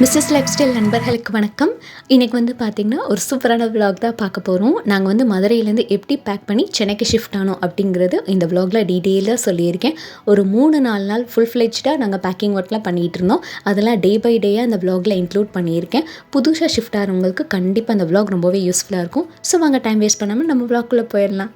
Mister's life style நண்பர்களுக்கு வணக்கம். இன்றைக்கி வந்து பார்த்திங்கன்னா ஒரு சூப்பரான விலாக் தான் பார்க்க போகிறோம் நாங்கள் வந்து மதுரையிலேருந்து எப்படி பேக் பண்ணி சென்னைக்கு ஷிஃப்ட் ஆனோம் அப்படிங்கிறது இந்த விலாகில் டீட்டெயிலாக சொல்லியிருக்கேன். ஒரு மூணு நாலு நாள் ஃபுல் ஃப்ளெஜ்டாக நாங்கள் பேக்கிங் ஒர்க்லாம் பண்ணிகிட்டு இருந்தோம். அதெல்லாம் டே பை டேயாக அந்த விலாகில் இன்க்ளூட் பண்ணியிருக்கேன். புதுசாக ஷிஃப்ட் ஆகிறவங்களுக்கு கண்டிப்பாக அந்த விலாக் ரொம்பவே யூஸ்ஃபுல்லாக இருக்கும். ஸோ வாங்க டைம் வேஸ்ட் பண்ணாமல் நம்ம விலாக்குள்ளே போயிடலாம்.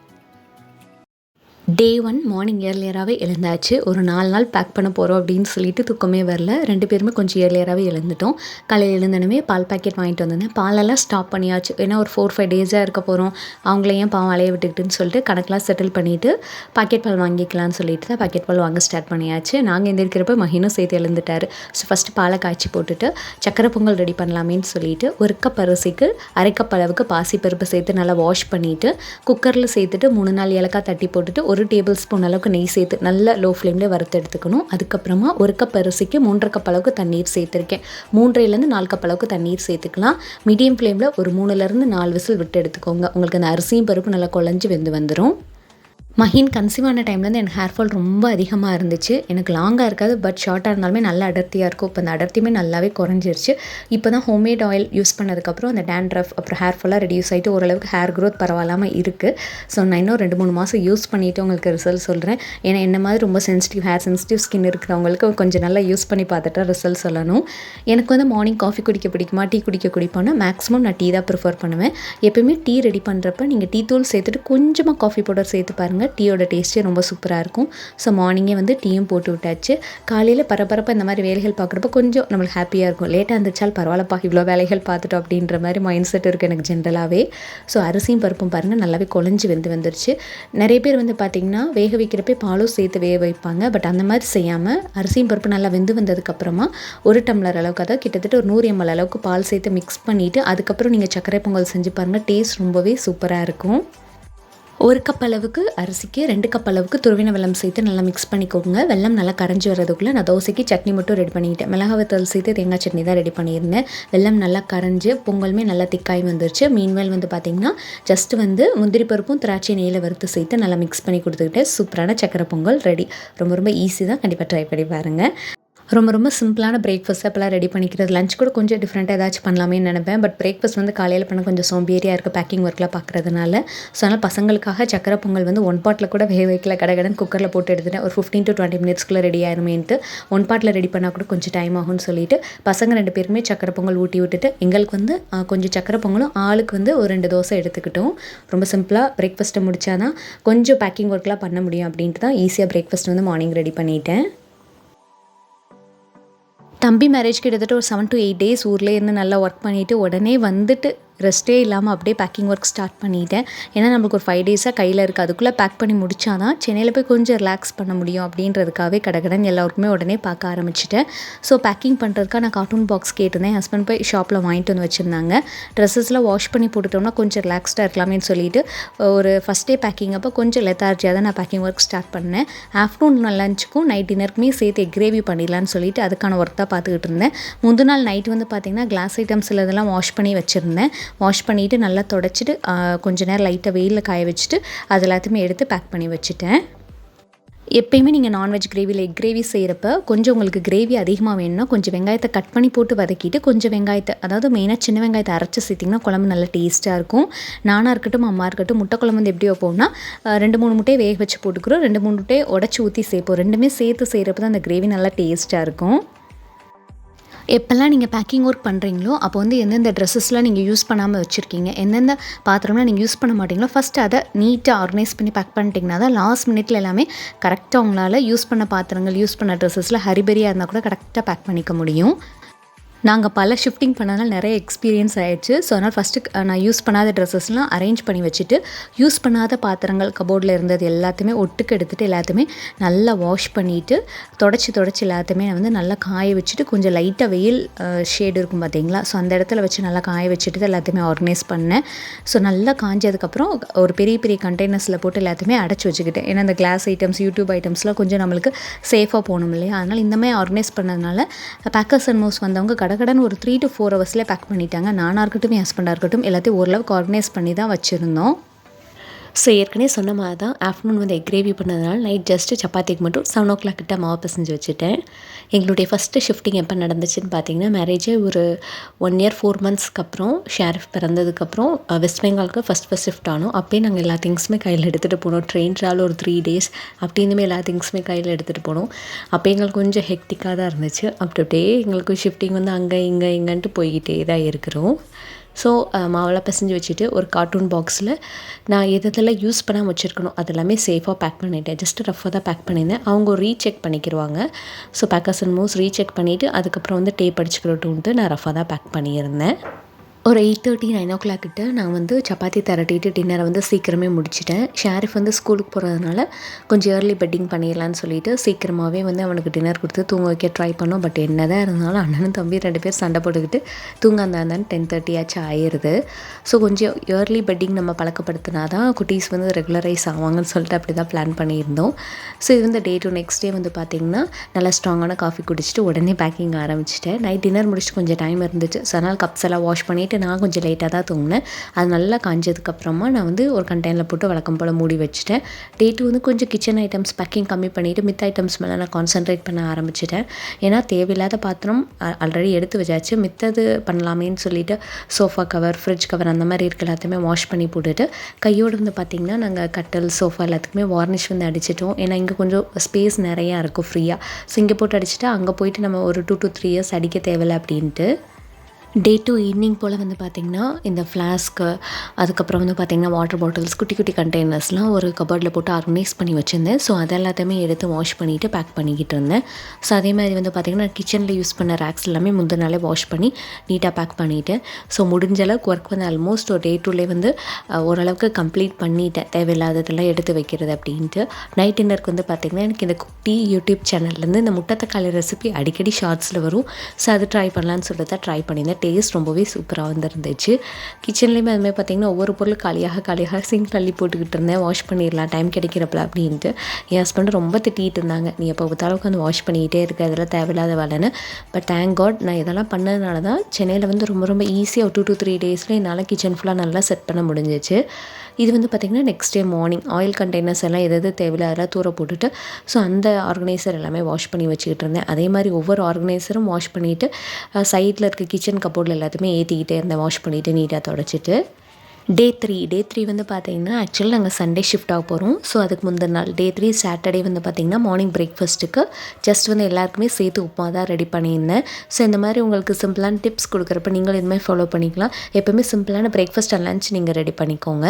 டே ஒன் மார்னிங் இயர்லியராகவே எழுந்தாச்சு. ஒரு நாலு நாள் பேக் பண்ண போகிறோம் அப்படின்னு சொல்லிட்டு தூக்கமே வரல. ரெண்டு பேருமே கொஞ்சம் இயர்லியராகவே எழுந்துட்டோம். காலையில் எழுந்தனமே பால் பாக்கெட் வாங்கிட்டு வந்தேன் பாலெல்லாம் ஸ்டாப் பண்ணியாச்சு. ஏன்னா ஒரு ஃபோர் ஃபைவ் டேஸாக இருக்க போகிறோம் அவங்கள ஏன் பாவம் அலைய விட்டுக்கிட்டுன்னு சொல்லிட்டு கணக்கெலாம் செட்டில் பண்ணிவிட்டு பாக்கெட் பால் வாங்கிக்கலாம்னு சொல்லிட்டு தான் பாக்கெட் பால் வாங்க ஸ்டார்ட் பண்ணியாச்சு. நாங்கள் எழுந்திருக்கிறப்ப மகினும் சேர்த்து எழுந்துட்டார். ஸோ ஃபஸ்ட்டு பாலை காய்ச்சி போட்டுட்டு சக்கரை பொங்கல் ரெடி பண்ணலாமேன்னு சொல்லிட்டு ஒரு கப் அரிசிக்கு அரை கப் அளவுக்கு பாசி பருப்பு சேர்த்து நல்லா வாஷ் பண்ணிவிட்டு குக்கரில் சேர்த்துட்டு மூணு நாள் ஏலக்காய் தட்டி போட்டுட்டு ஒரு டேபிள் ஸ்பூன் அளவுக்கு நெய் சேர்த்து நல்லா லோ ஃப்ளேமில் வறுத்து எடுத்துக்கணும். அதுக்கப்புறமா ஒரு கப் அரிசிக்கு மூன்றரை கப் அளவுக்கு தண்ணீர் சேர்த்துருக்கேன். மூன்றையிலேருந்து நாலு கப் அளவுக்கு தண்ணீர் சேர்த்துக்கலாம். மீடியம் ஃப்ளேமில் ஒரு மூணுலேருந்து நாலு விசில் விட்டு எடுத்துக்கோங்க. உங்களுக்கு அந்த அரிசியும் பருப்பு நல்லா குழஞ்சி வெந்து வந்துடும் மஹின் கன்சீவ் ஆன டைம்லேருந்து எனக்கு ஹேர் ஃபால் ரொம்ப அதிகமாக இருந்துச்சு. எனக்கு லாங்காக இருக்காது பட் ஷார்ட்டாக இருந்தாலுமே நல்ல அடர்த்தியாக இருக்கும். இப்போ அந்த அடர்த்தியுமே நல்லாவே குறைஞ்சிருச்சு. இப்போ தான் ஹோம்மேட் ஆயில் யூஸ் பண்ணதுக்கப்புறம் அந்த டேண்ட்ரஃப் அப்புறம் ஹேர் ஃபாலாக ரெடியூஸ் ஆகிட்டு ஓரளவுக்கு ஹேர் க்ரோத் பரவாயில்லாமல் இருக்குது ஸோ நான் இன்னும் ரெண்டு மூணு மாதம் யூஸ் பண்ணிவிட்டு உங்களுக்கு ரிசல்ட் சொல்கிறேன் ஏன்னா என்ன மாதிரி ரொம்ப சென்சிட்டிவ் ஹேர் சென்சிட்டிவ் ஸ்கின் இருக்கிறவங்களுக்கு கொஞ்சம் நல்லா யூஸ் பண்ணி பார்த்துட்டு ரிசல்ட் சொல்லணும். எனக்கு வந்து மார்னிங் காஃபி குடிக்க பிடிக்குமா டீ குடிக்க குடிப்போம்னா மேக்ஸிமம் நான் டீ தான் ப்ரிஃபர் பண்ணுவேன். எப்பயுமே டீ ரெடி பண்ணுறப்ப நீங்கள் டீ தூள் சேர்த்துட்டு கொஞ்சமாக காஃபி பவுடர் சேர்த்து பாருங்கள் டீயோட டேஸ்ட்டே ரொம்ப சூப்பராக இருக்கும். ஸோ மார்னிங்கே வந்து டீயும் போட்டு விட்டாச்சு. காலையில் பரபரப்பாக இந்த மாதிரி வேலைகள் பார்க்குறப்ப கொஞ்சம் நம்மளுக்கு ஹாப்பியாக இருக்கும். லேட்டாக இருந்துச்சால் பரவாயில்லப்பா இவ்வளோ வேலைகள் பார்த்துட்டோம் அப்படின்ற மாதிரி மைண்ட் செட் இருக்குது எனக்கு ஜென்ரலாகவே ஸோ அரிசியும் பருப்பும் பாருங்கள் நல்லாவே குழஞ்சி வெந்து வந்துருச்சு. நிறைய பேர் வந்து பார்த்திங்கன்னா வேக வைக்கிறப்பே பாலும் சேர்த்து வேக வைப்பாங்க. பட் அந்த மாதிரி செய்யாமல் அரிசியும் பருப்பு நல்லா வெந்து வந்ததுக்கப்புறமா ஒரு டம்ளர் அளவுக்கு அதாவது கிட்டத்தட்ட ஒரு நூறு எம்எல் அளவுக்கு பால் சேர்த்து மிக்ஸ் பண்ணிவிட்டு அதுக்கப்புறம் நீங்கள் சர்க்கரை பொங்கல் செஞ்சு பாருங்கள் டேஸ்ட் ரொம்பவே சூப்பராக இருக்கும். ஒரு கப் அளவுக்கு அரிசிக்கு ரெண்டு கப் அளவுக்கு துருவின வெல்லம் சேர்த்து நல்லா மிக்ஸ் பண்ணிக்கோங்க. வெள்ளம் நல்லா கரைஞ்சி வரதுக்குள்ளே நான் தோசைக்கு சட்னி மட்டும் ரெடி பண்ணிக்கிட்டேன். மிளகாவத்தல் சேர்த்து தேங்காய் சட்னி தான் ரெடி பண்ணியிருந்தேன். வெல்லம் நல்லா கரைஞ்சி பொங்கலுமே நல்லா திக்காய் வந்துருச்சு. மீன்வேல் வந்து பார்த்திங்கன்னா ஜஸ்ட் வந்து முந்திரி பருப்பும் திராட்சை நெய்யில் வறுத்து சேர்த்து நல்லா மிக்ஸ் பண்ணி கொடுத்துக்கிட்டேன். சூப்பரான சக்கரை பொங்கல் ரெடி ரொம்ப ரொம்ப ஈஸி தான். கண்டிப்பாக ட்ரை பண்ணி பாருங்கள் ரொம்ப ரொம்ப சிம்பிளான பிரேக்ஃபாஸ்ட் அப்போலாம் ரெடி பண்ணிக்கிறது. லஞ்ச் கூட கொஞ்சம் டிஃப்ரெண்ட்டாக ஏதாச்சும் பண்ணலாமேன்னு நினைப்பேன். பட் பிரேக்ஃபாஸ்ட் வந்து காலையில் பண்ண கொஞ்சம் சோம்பேறியாக இருக்குது பேக்கிங் ஒர்க்கில் பார்க்குறதுனால ஸோ அதனால் பசங்களுக்காக சக்கரை பொங்கல் வந்து ஒன் பாட்டில் கூட வேக வைக்கல. கடகடன் குக்கரில் போட்டு எடுத்துட்டேன். ஒரு ஃபிஃப்டீன் டு டுவெண்ட்டி மினிட்ஸ்க்குள்ளே ரெடி ஆயிருமேன்ட்டு. ஒன் பாட்டில் ரெடி பண்ணால் கூட கொஞ்சம் டைம் ஆகும்னு சொல்லிட்டு பசங்க ரெண்டு பேருமே சக்கரை பொங்கல் ஊட்டி விட்டுட்டு எங்களுக்கு வந்து கொஞ்சம் சக்கரை பொங்கலும் ஆளுக்கு வந்து ஒரு ரெண்டு தோசை எடுத்துக்கிட்டோம். ரொம்ப சிம்பிளாக பிரேக்ஃபாஸ்ட்டை முடிச்சாதான் கொஞ்சம் பேக்கிங் ஒர்க்லாம் பண்ண முடியும் அப்படின்ட்டு தான் ஈஸியாக பிரேக்ஃபாஸ்ட் வந்து மார்னிங் ரெடி பண்ணிட்டேன். தம்பி மேரேஜ் கிட்டத்தட்ட ஒரு செவன் டு எயிட் டேஸ் ஊர்லேயே இருந்து நல்லா ஒர்க் பண்ணிவிட்டு உடனே வந்துட்டு ரெஸ்ட்டே இல்லாமல் அப்படியே பேக்கிங் ஒர்க் ஸ்டார்ட் பண்ணிட்டேன். ஏன்னா நம்மளுக்கு ஒரு ஃபைவ் டேஸாக கையில் இருக்குது அதுக்குள்ளே பேக் பண்ணி முடிச்சாதான் சென்னையில் போய் கொஞ்சம் ரிலாக்ஸ் பண்ண முடியும் அப்படின்றதுக்காகவே கடகடன் எல்லாருக்குமே உடனே பார்க்க ஆரம்பிச்சிட்டேன். ஸோ பேக்கிங் பண்ணுறதுக்காக நான் கார்ட்டூன் பாக்ஸ் கேட்டிருந்தேன். ஹஸ்பண்ட் போய் ஷாப்பில் வாங்கிட்டு வந்து வச்சுருந்தாங்க. ட்ரெஸ்ஸஸ்லாம் வாஷ் பண்ணி போட்டுட்டோம்னா கொஞ்சம் ரிலாக்ஸ்டாக இருக்கலாமேன்னு சொல்லிட்டு ஒரு ஃபஸ்ட் டே பேக்கிங் அப்போ கொஞ்சம் லெத்தார்ஜியாக தான் நான் பேக்கிங் ஒர்க் ஸ்டார்ட் பண்ணேன். ஆஃப்டர்நூன் லஞ்சுக்கும் நைட் டின்னருக்குமே சேர்த்து கிரேவி பண்ணிடலான்னு சொல்லிட்டு அதுக்கான ஒர்க் தான் பார்த்துக்கிட்டு இருந்தேன். முந்தின நாள் நைட் வந்து பார்த்திங்கன்னா கிளாஸ் ஐட்டம்ஸ் இதெல்லாம் வாஷ் பண்ணி வச்சுருந்தேன். வாஷ் பண்ணிவிட்டு நல்லா தொடச்சிட்டு கொஞ்ச நேரம் லைட்டாக வெயிலில் காய வச்சுட்டு அது எல்லாத்தையுமே எடுத்து பேக் பண்ணி வச்சுட்டேன். எப்பயுமே நீங்கள் நான்வெஜ் கிரேவியில் எக் கிரேவி செய்கிறப்ப கொஞ்சம் உங்களுக்கு கிரேவி அதிகமாக வேணும்னா கொஞ்சம் வெங்காயத்தை கட் பண்ணி போட்டு வதக்கிட்டு கொஞ்சம் வெங்காயத்தை அதாவது மெயினாக சின்ன வெங்காயத்தை அரைச்சி சேர்த்திங்கன்னா குழம்பு நல்லா டேஸ்ட்டாக இருக்கும். நானாக இருக்கட்டும் அம்மா இருக்கட்டும் முட்டை குழம்பு வந்து எப்படி வைப்போம்னா ரெண்டு மூணு முட்டையை வேக வச்சு போட்டுக்கிறோம். ரெண்டு மூணு முட்டையை உடச்சி ஊற்றி சேர்ப்போம். ரெண்டுமே சேர்த்து செய்கிறப்ப தான் அந்த கிரேவி நல்லா டேஸ்ட்டாக இருக்கும். எப்போல்லாம் நீங்கள் பேக்கிங் ஒர்க் பண்ணுறீங்களோ அப்போ வந்து எந்தெந்த ட்ரெஸ்ஸஸ்லாம் நீங்கள் யூஸ் பண்ணாமல் வச்சுருக்கீங்க எந்தெந்த பாத்திரம்லாம் நீங்கள் யூஸ் பண்ண மாட்டீங்களோ ஃபஸ்ட்டு அதை நீட்டாக ஆர்கனைஸ் பண்ணி பேக் பண்ணிட்டீங்கன்னா தான் லாஸ்ட் மினிட்ல எல்லாமே கரெக்டாக உங்களால் யூஸ் பண்ண பாத்திரங்கள் யூஸ் பண்ண ட்ரெஸ்ஸஸில் ஹரிபரியாக இருந்தால் கூட கரெக்டாக பேக் பண்ணிக்க முடியும். நாங்கள் பல ஷிஃப்டிங் பண்ணனால நிறைய எக்ஸ்பீரியன்ஸ் ஆயிடுச்சு. ஸோ அதனால் ஃபஸ்ட்டு நான் யூஸ் பண்ணாத ட்ரெஸ்ஸஸ்லாம் அரேஞ்ச் பண்ணி வச்சுட்டு யூஸ் பண்ணாத பாத்திரங்கள் கபோர்டில் இருந்தது எல்லாத்தையுமே ஒட்டுக்கு எடுத்துகிட்டு எல்லாத்தையுமே நல்லா வாஷ் பண்ணிவிட்டு தொடச்சி தொடச்சி எல்லாத்தையுமே நான் வந்து நல்லா காய வச்சுட்டு கொஞ்சம் லைட்டாக வெயில் ஷேடு இருக்கும் பார்த்தீங்களா ஸோ அந்த இடத்துல வச்சு நல்லா காய வச்சுட்டு எல்லாத்தையுமே ஆர்கனைஸ் பண்ணேன். ஸோ நல்லா காஞ்சதுக்கப்புறம் ஒரு பெரிய பெரிய கண்டெய்னர்ஸில் போட்டு எல்லாத்தையுமே அடைச்சி வச்சுக்கிட்டேன். ஏன்னா அந்த கிளாஸ் ஐட்டம்ஸ் யூடியூப் ஐட்டம்ஸ்லாம் கொஞ்சம் நம்மளுக்கு சேஃபாக போகணும் இல்லையா? அதனால் இந்த மாதிரி ஆர்கனைஸ் பண்ணதுனால பேக்கர்ஸ் அண்ட் மோஸ் வந்தவங்க கடகடன் ஒரு த்ரீ டு ஃபோர் ஹவர்ஸில் பேக் பண்ணிட்டாங்க. நானாக இருக்கட்டும் என் ஹஸ்பண்டாக இருக்கட்டும் எல்லாத்தையும் ஓரளவுக்கு ஆர்கனைஸ் பண்ணி தான் வச்சுருந்தோம். ஸோ ஏற்கனவே சொன்ன மாதிரி தான் ஆஃப்டர்நூன் வந்து எக் கிரேவி பண்ணதுனால நைட் ஜஸ்ட்டு சப்பாத்திக்கு மட்டும் செவன் ஓ கிளாக் கிட்ட மாவு பிசைஞ்சு வச்சுட்டேன். எங்களுடைய ஃபஸ்ட்டு ஷிஃப்டிங் எப்போ நடந்துச்சுன்னு பார்த்தீங்கன்னா மேரேஜே ஒரு ஒன் இயர் ஃபோர் மந்த்ஸ்க்கு அப்புறம் ஷேரிஃப் பிறந்ததுக்கப்புறம் வெஸ்ட் பெங்காலுக்கு ஃபஸ்ட் ஃபஸ்ட் ஷிஃப்ட் ஆனோம். அப்போயே நாங்கள் எல்லா திங்ஸுமே கையில் எடுத்துகிட்டு போனோம். ட்ரெயின் ட்ராவல் ஒரு த்ரீ டேஸ் அப்படின்னுமே எல்லா திங்ஸுமே கையில் எடுத்துகிட்டு போனோம். அப்போ எங்களுக்கு கொஞ்சம் ஹெக்டிக்காக தான் இருந்துச்சு. அப்படி அப்படியே எங்களுக்கு ஷிஃப்டிங் வந்து அங்கே இங்கே இங்கேன்ட்டு போய்கிட்டே தான் இருக்கிறோம். ஸோ மாவெல்லாம் பிசைஞ்சு வச்சுட்டு ஒரு கார்ட்டூன் பாக்ஸில் நான் எதெல்லாம் யூஸ் பண்ணாமல் வச்சுருக்கணும் அதெல்லாமே சேஃபாக பேக் பண்ணிட்டேன். ஜஸ்ட் ரஃபாக தான் பேக் பண்ணியிருந்தேன். அவங்க recheck பண்ணிக்கிடுவாங்க so packers and movers recheck பண்ணிவிட்டு அதுக்கப்புறம் வந்து டேப் அடிச்சுக்கிறோட்டுன்ட்டு நான் ரஃபாக தான் பேக் பண்ணியிருந்தேன். ஒரு eight thirty nine o'clock கிட்ட நான் வந்து சப்பாத்தி திரட்டிட்டு டின்னரை வந்து சீக்கிரமே முடிச்சிட்டேன். ஷாரிஃப் வந்து ஸ்கூலுக்கு போகிறதுனால கொஞ்சம் ஏர்லி பெட்டிங் பண்ணிடலான்னு சொல்லிட்டு சீக்கிரமாகவே வந்து அவனுக்கு டின்னர் கொடுத்து தூங்க வைக்க ட்ரை பண்ணோம். பட் என்ன தான் இருந்தாலும் அண்ணனும் தம்பி ரெண்டு பேர் சண்டை போட்டுக்கிட்டு தூங்க இருந்தான்னு டென் தேர்ட்டியாச்சும் ஆயிடுது ஸோ கொஞ்சம் ஏர்லி பெட்டிங் நம்ம பழக்கப்படுத்தினா தான் குட்டீஸ் வந்து ரெகுலரைஸ் ஆவாங்கன்னு சொல்லிட்டு அப்படி தான் பிளான் பண்ணியிருந்தோம். ஸோ இது வந்து டே டு நெக்ஸ்ட் டே வந்து பார்த்திங்கன்னா நல்லா ஸ்ட்ராங்கான காஃபி குடிச்சிட்டு உடனே பேக்கிங் ஆரம்பிச்சிட்டேன். நைட் டின்னர் முடிச்சுட்டு கொஞ்சம் டைம் இருந்துச்சு. ஸோ அதனால் கப்ஸ் எல்லாம் வாஷ் பண்ணிவிட்டு நான் கொஞ்சம் லேட்டாக தான் தூங்கினேன். அது நல்லா காஞ்சதுக்கப்புறமா நான் வந்து ஒரு கண்டெய்னரில் போட்டு வழக்கம் போல் மூடி வச்சுட்டேன். டே டூ வந்து கொஞ்சம் கிச்சன் ஐட்டம்ஸ் பேக்கிங் கம்மி பண்ணிவிட்டு மித்த ஐட்டம்ஸ் மேலே நான் கான்சென்ட்ரேட் பண்ண ஆரம்பிச்சிட்டேன். ஏன்னா தேவையில்லாத பாத்திரம் ஆல்ரெடி எடுத்து வச்சாச்சு. மித்தது பண்ணலாமேன்னு சொல்லிட்டு சோஃபா கவர் ஃப்ரிட்ஜ் கவர் அந்த மாதிரி இருக்க எல்லாத்தையுமே வாஷ் பண்ணி போட்டுட்டு கையோடு வந்து பார்த்திங்கன்னா நாங்கள் கட்டல் சோஃபா எல்லாத்துக்குமே வார்னிஷ் வந்து அடிச்சிட்டோம். ஏன்னா இங்கே கொஞ்சம் ஸ்பேஸ் நிறையா இருக்கும் ஃப்ரீயாக ஸோ இங்கே போட்டு அடிச்சுட்டு அங்கே போயிட்டு நம்ம ஒரு டூ டு த்ரீ இயர்ஸ் அடிக்க தேவையில்லை அப்படின்ட்டு. டே டு ஈவினிங் போல் வந்து பார்த்திங்கன்னா இந்த ஃப்ளாஸ்க்கு அதுக்கப்புறம் வந்து பார்த்திங்கன்னா வாட்டர் பாட்டில்ஸ் குட்டி குட்டி கண்டெய்னர்ஸ்லாம் ஒரு கபர்டில் போட்டு ஆர்கனைஸ் பண்ணி வச்சுருந்தேன். ஸோ அது எல்லாத்தையுமே எடுத்து வாஷ் பண்ணிவிட்டு பேக் பண்ணிக்கிட்டு இருந்தேன். ஸோ அதே மாதிரி வந்து பார்த்திங்கன்னா கிச்சனில் யூஸ் பண்ண ரேக்ஸ் எல்லாமே முந்தின நாளே வாஷ் பண்ணி நீட்டாக பேக் பண்ணிவிட்டேன் ஸோ முடிஞ்ச அளவுக்கு ஒர்க் வந்து ஆல்மோஸ்ட் ஒரு டே டூலே வந்து ஓரளவுக்கு கம்ப்ளீட் பண்ணிவிட்டேன் தேவையில்லாததெல்லாம் எடுத்து வைக்கிறது அப்படின்ட்டு. நைட் டின்னருக்கு வந்து பார்த்திங்கன்னா எனக்கு இந்த குட்டி யூடியூப் சேனல்லேருந்து இந்த முட்டை தக்காளி ரெசிபி அடிக்கடி ஷார்ட்ஸில் வரும். ஸோ அது ட்ரை பண்ணலான்னு சொல்லிட்டு தான் ட்ரை பண்ணியிருந்தேன். டேஸ்ட் ரொம்பவே சூப்பராக வந்துருந்துச்சு. கிச்சன்லேயுமே அதுமாதிரி பார்த்திங்கன்னா ஒவ்வொரு பொருள் காலியாக காலியாக சிங்க் தள்ளி போட்டுக்கிட்டு இருந்தேன். வாஷ் பண்ணிடலாம் டைம் கிடைக்கிறப்பல அப்படின்ட்டு. என் ஹஸ்பண்ட் ரொம்ப திட்டிகிட்டு இருந்தாங்க. நீ எப்போ பார்த்தாலும் உட்காந்து வாஷ் பண்ணிக்கிட்டே இருக்க அதெல்லாம் தேவையில்லாத வேலைன்னு. பட் தேங்க் காட் நான் இதெல்லாம் பண்ணதுனால தான் சென்னையில் வந்து ரொம்ப ரொம்ப ஈஸியாக டூ டூ த்ரீ டேஸில் என்னால் கிச்சன் ஃபுல்லாக நல்லா செட் பண்ண முடிஞ்சிச்சு. இது வந்து பார்த்திங்கன்னா next day morning oil containers எல்லாம் எது எது தேவையில்ல அதெல்லாம் தூர போட்டுட்டு ஸோ அந்த ஆர்கனைசர் எல்லாமே வாஷ் பண்ணி வச்சுக்கிட்டு இருந்தேன். அதே மாதிரி ஒவ்வொரு ஆர்கனைசரும் வாஷ் பண்ணிவிட்டு சைடில் இருக்க கிச்சன் கப்போர்டில் எல்லாத்தையுமே ஏற்றிக்கிட்டே இருந்தேன். வாஷ் பண்ணிவிட்டு நீட்டாக தொடச்சிட்டு. டே த்ரீ டே த்ரீ வந்து பார்த்தீங்கன்னா ஆக்சுவலி நாங்கள் சண்டே ஷிஃப்ட் ஆக போகிறோம் ஸோ அதுக்கு முந்தின நாள் டே த்ரீ சாட்டர்டே வந்து பார்த்திங்கன்னா மார்னிங் பிரேக்ஃபாஸ்ட்டுக்கு ஜஸ்ட் வந்து எல்லாருக்குமே சேர்த்து உப்புமா தான் ரெடி பண்ணியிருந்தேன். ஸோ இந்த மாதிரி உங்களுக்கு சிம்பிளான டிப்ஸ் கொடுக்குறப்ப நீங்களும் இதுமாதிரி ஃபாலோ பண்ணிக்கலாம். எப்போவுமே சிம்பிளான பிரேக்ஃபாஸ்ட் அண்ட் லஞ்ச் நீங்கள் ரெடி பண்ணிக்கோங்க.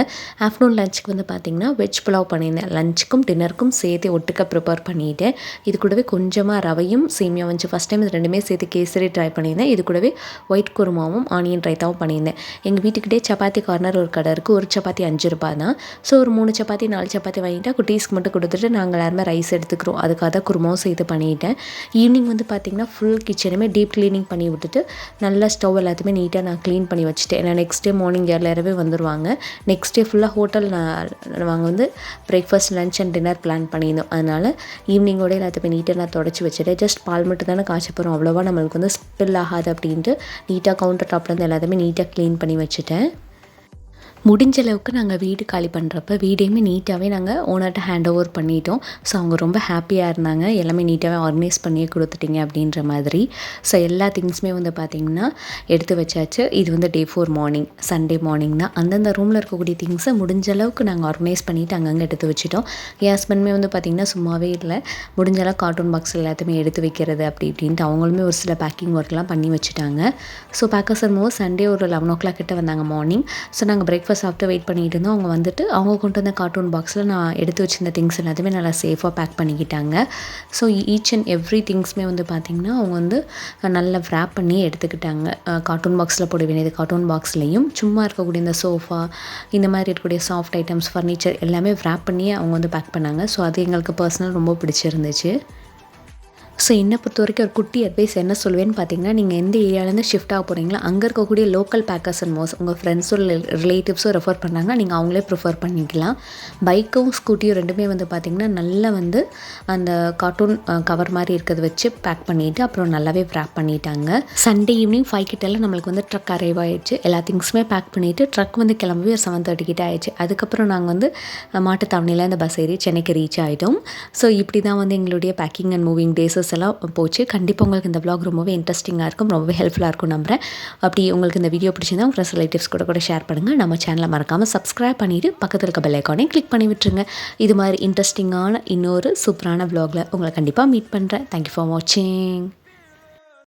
ஆஃப்டர்நூன் லஞ்சுக்கு வந்து பார்த்திங்கன்னா வெஜ் புலாவ் பண்ணியிருந்தேன். லஞ்சுக்கும் டின்னருக்கும் சேர்த்து ஒட்டுக்க ப்ரிப்பேர் பண்ணிவிட்டேன் இது கூடவே கொஞ்சமாக ரவையும் சேமியா வந்து ஃபஸ்ட் டைம் இது ரெண்டுமே சேர்த்து கேசரி ட்ரை பண்ணியிருந்தேன். இது கூடவே ஒயிட் குருமாவும் ஆனியன் ரைத்தாவும் பண்ணியிருந்தேன். எங்கள் வீட்டுக்கிட்டே சப்பாத்தி கார்னர் ஒரு ஒரு கடை இருக்குது ஒரு சப்பாத்தி அஞ்சு ரூபா தான் ஸோ ஒரு மூணு சப்பாத்தி நாலு சப்பாத்தி வாங்கிட்டா குட்டீஸ்க்கு மட்டும் கொடுத்துட்டு நாங்கள் எல்லாருமே ரைஸ் எடுத்துக்கிறோம். அதுக்காக தான் குருமாவும் சேர்த்து பண்ணிட்டேன். ஈவினிங் வந்து பார்த்திங்கன்னா ஃபுல் கிச்சனுமே டீப் க்ளீனிங் பண்ணி விட்டுட்டு நல்லா ஸ்டவ் எல்லாத்தையுமே நீட்டாக நான் க்ளீன் பண்ணி வச்சுட்டேன். ஏன்னா நெக்ஸ்ட் டே மார்னிங் எல்லாரவே வந்துடுவாங்க நெக்ஸ்ட் டே ஃபுல்லாக ஹோட்டல் நான் நாங்கள் வந்து breakfast lunch and dinner plan பண்ணியிருந்தோம். அதனால் ஈவினிங்கோட எல்லாத்தையுமே நீட்டாக நான் தொடச்சி வச்சுட்டேன். ஜஸ்ட் பால் மட்டும் தானே காய்ச்ச போகிறோம் அவ்வளோவா நம்மளுக்கு வந்து ஸ்பில் ஆகாது அப்படின்ட்டு நீட்டாக கவுண்டர் டாப்லேருந்து எல்லாத்தையுமே நீட்டாக க்ளீன் பண்ணி வச்சுட்டேன். முடிஞ்ச அளவுக்கு நாங்கள் வீடு காலி பண்ணுறப்ப வீடையுமே நீட்டாகவே நாங்கள் ஓனர்கிட்ட ஹேண்ட் ஓவர் பண்ணிட்டோம். ஸோ அவங்க ரொம்ப ஹாப்பியாக இருந்தாங்க. எல்லாமே நீட்டாகவே ஆர்கனைஸ் பண்ணியே கொடுத்துட்டீங்க அப்படின்ற மாதிரி. ஸோ எல்லா திங்ஸுமே வந்து பார்த்திங்கன்னா எடுத்து வச்சாச்சு. இது வந்து day four morning Sunday morning தான். அந்தந்த ரூமில் இருக்கக்கூடிய திங்ஸை முடிஞ்ச அளவுக்கு நாங்கள் ஆர்கனைஸ் பண்ணிவிட்டு அங்கங்கே எடுத்து வச்சுட்டோம். என் ஹஸ்பண்டுமே வந்து பார்த்திங்கன்னா சும்மாவே இல்லை. முடிஞ்ச அளவுக்கு கார்ட்டூன் பாக்ஸ் எல்லாத்தையுமே எடுத்து வைக்கிறது அப்படி இப்படின்ட்டு அவங்களுமே ஒரு சில பேக்கிங் ஒர்க்லாம் பண்ணி வச்சுட்டாங்க. ஸோ பேக்கர்ஸ் அண்ட் சண்டே ஒரு லெவன் ஓ கிளாக் கிட்ட வந்தாங்க மார்னிங் ஸோ நாங்கள் பிரேக்ஃபாஸ்ட் சாப்பிட்டு வெயிட் பண்ணிகிட்டு இருந்தோம். அவங்க வந்துட்டு அவங்க கொண்டு வந்த கார்ட்டூன் பாக்ஸில் நான் எடுத்து வச்சிருந்த திங்ஸ் எல்லாத்தையுமே நல்லா சேஃபாக பேக் பண்ணிக்கிட்டாங்க. ஸோ ஈச் அண்ட் எவ்ரி திங்ஸுமே வந்து பார்த்திங்கன்னா அவங்க வந்து நல்லா wrap பண்ணி எடுத்துக்கிட்டாங்க. கார்ட்டூன் பாக்ஸில் போட வேண்டியது கார்ட்டூன் பாக்ஸ்லேயும் சும்மா இருக்கக்கூடிய இந்த சோஃபா இந்த மாதிரி இருக்கக்கூடிய சாஃப்ட் ஐட்டம்ஸ் ஃபர்னிச்சர் எல்லாமே wrap பண்ணி அவங்க வந்து பேக் பண்ணாங்க. ஸோ அது எங்களுக்கு பர்சனல் ரொம்ப பிடிச்சிருந்துச்சு. ஸோ என்னை பொறுத்த வரைக்கும் ஒரு குட்டி அட்வைஸ் என்ன சொல்லுவேன்னு பார்த்தீங்கன்னா நீங்கள் எந்த ஏரியாவிலேருந்து ஷிஃப்ட் ஆக போகிறீங்களோ அங்கே இருக்கக்கூடிய லோக்கல் பேக்கர்ஸ் அண்ட் மோஸ் உங்கள் ஃப்ரெண்ட்ஸோ ரிலேட்டிவ்ஸோ ரெஃபர் பண்ணாங்க நீங்கள் அவங்களே ப்ரிஃபர் பண்ணிக்கலாம். பைக்கும் ஸ்கூட்டியும் ரெண்டுமே வந்து பார்த்திங்கன்னா நல்லா வந்து அந்த கார்ட்டூன் கவர் மாதிரி இருக்கிறத வச்சு பேக் பண்ணிவிட்டு அப்புறம் நல்லாவே ப்ராப் பண்ணிட்டாங்க. சண்டே ஈவினிங் ஃபைவ் கிட்டெல்லாம் நம்மளுக்கு வந்து ட்ரக் அரைவ் ஆகிடுச்சு எல்லா திங்ஸுமே பேக் பண்ணிவிட்டு ட்ரக் வந்து கிளம்பி ஒரு செவன் தேர்ட்டி கிட்ட ஆயிடுச்சு. அதுக்கப்புறம் நாங்கள் வந்து மாட்டுத்தாவணியில் அந்த பஸ் ஏறி சென்னைக்கு ரீச் ஆகிட்டோம் ஸோ இப்படி தான் வந்து எங்களுடைய பேக்கிங் அண்ட் மூவிங் டேஸஸ் எல்லாம் போச்சு. கண்டிப்பாக உங்களுக்கு இந்த ப்ளாக் ரொம்பவே இன்ட்ரெஸ்டிங்காக இருக்கும். ரொம்பவே ஹெல்ப்ஃபுல்லாக இருக்கும் நம்புறேன். அப்படி உங்களுக்கு இந்த வீடியோ பிடிச்சிருந்தா உங்கள் ரிலேட்டிவ்ஸ் கூட கூட ஷேர் பண்ணுங்கள் நம்ம சேனலை மறக்காமல் சப்ஸ்கிரைப் பண்ணிவிட்டு பக்கத்தில் இருக்க பெல் ஐக்கானே கிளிக் பண்ணி விட்டுருங்க. இது மாதிரி இன்ட்ரெஸ்டிங்கான இன்னொரு சூப்பரான ப்ளாகில் உங்களை கண்டிப்பாக மீட் பண்ணுறேன் தேங்க்யூ ஃபார் வாட்சிங்